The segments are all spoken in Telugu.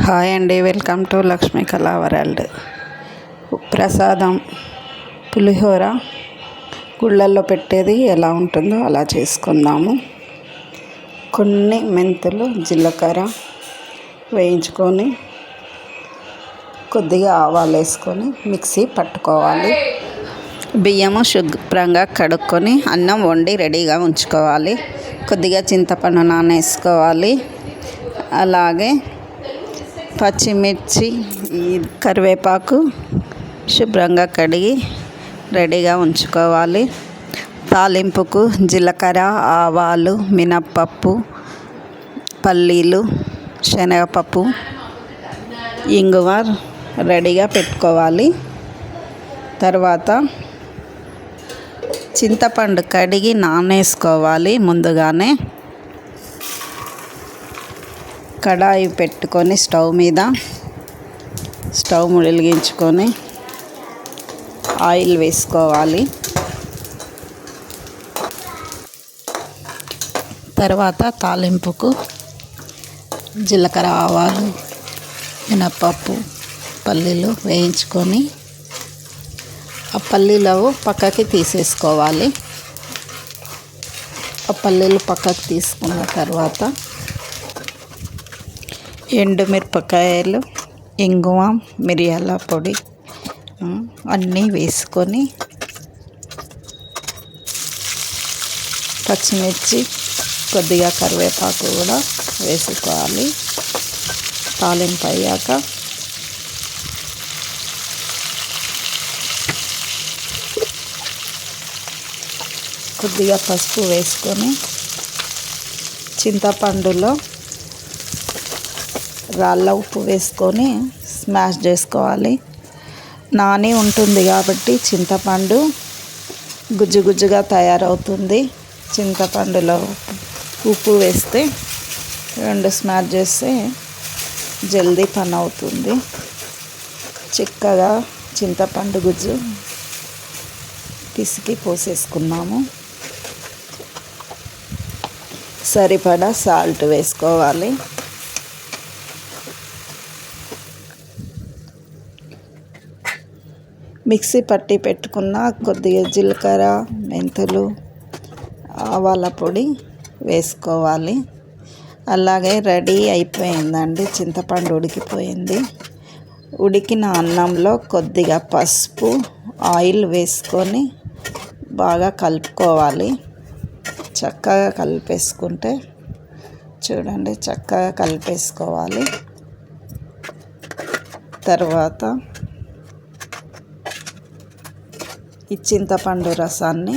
హాయ్ అండి వెల్కమ్ టు లక్ష్మీ కళా వరల్డ్. ప్రసాదం పులిహోర గుళ్ళల్లో పెట్టేది ఎలా ఉంటుందో అలా చేసుకుందాము. కొన్ని మెంతులు జీలకర్ర వేయించుకొని కొద్దిగా ఆవాలు వేసుకొని మిక్సీ పట్టుకోవాలి. బియ్యము శుభ్రంగా కడుక్కొని అన్నం వండి రెడీగా ఉంచుకోవాలి. కొద్దిగా చింతపండు నానేసుకోవాలి. అలాగే పచ్చిమిర్చి ఈ కరివేపాకు శుభ్రంగా కడిగి రెడీగా ఉంచుకోవాలి. తాలింపుకు జీలకర్ర ఆవాలు మినప్పప్పు పల్లీలు శనగపప్పు ఇంగువ రెడీగా పెట్టుకోవాలి. తర్వాత చింతపండు కడిగి నానేసుకోవాలి ముందుగానే. కడాయి పెట్టుకొని స్టవ్ మీద స్టవ్ వెలిగించుకొని ఆయిల్ వేసుకోవాలి. తర్వాత తాలింపుకు జీలకర్ర ఆవాలు మినప్పప్పు పల్లీలు వేయించుకొని ఆ పల్లీలు పక్కకి తీసేసుకోవాలి. ఆ పల్లీలు పక్కకి తీసుకున్న తర్వాత ఎండుమిరపకాయలు ఇంగువ మిరియాల పొడి అన్నీ వేసుకొని పచ్చిమిర్చి కొద్దిగా కరివేపాకు కూడా వేసుకోవాలి. తాలింపు అయ్యాక కొద్దిగా పసుపు వేసుకొని చింతపండులో రాళ్ళ ఉప్పు వేసుకొని స్మాష్ చేసుకోవాలి. నాని ఉంటుంది కాబట్టి చింతపండు గుజ్జు గుజ్జుగా తయారవుతుంది. చింతపండులో ఉప్పు వేస్తే రెండు స్మాష్ చేస్తే జల్దీ పని అవుతుంది. చిక్కగా చింతపండు గుజ్జు పిసికి పోసేసుకున్నాము. సరిపడా సాల్ట్ వేసుకోవాలి. మిక్సీ పట్టి పెట్టుకున్న కొద్దిగా జీలకర్ర మెంతులు ఆవాల పొడి వేసుకోవాలి. అలాగే రెడీ అయిపోయిందండి. చింతపండు ఉడికిపోయింది. ఉడికిన అన్నంలో కొద్దిగా పసుపు ఆయిల్ వేసుకొని బాగా కలుపుకోవాలి. చక్కగా కలిపేసుకుంటే చూడండి చక్కగా కలిపేసుకోవాలి. తర్వాత ఈ చింతపండు రసాన్ని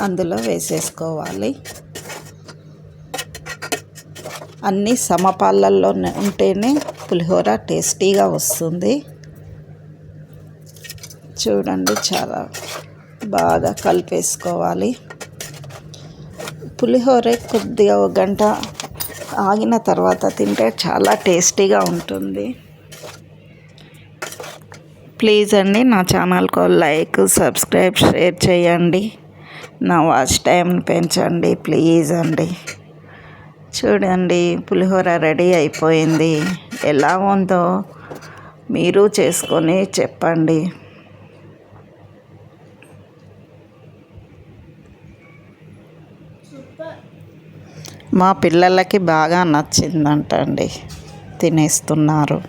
అందులో వేసేసుకోవాలి. అన్నీ సమపాలల్లో ఉంటేనే పులిహోర టేస్టీగా వస్తుంది. చూడండి చాలా బాగా కలిపేసుకోవాలి. పులిహోర కొద్దిగా ఒక గంట ఆగిన తర్వాత తింటే చాలా టేస్టీగా ఉంటుంది. ప్లీజ్ అండి నా ఛానల్కు లైక్ సబ్స్క్రైబ్ షేర్ చేయండి. నా వాచ్ టైం పెంచండి ప్లీజ్ అండి. చూడండి పులిహోర రెడీ అయిపోయింది. ఎలా ఉందో మీరు చేసుకొని చెప్పండి. మా పిల్లలకి బాగా నచ్చిందంట అండి తినేస్తున్నారు.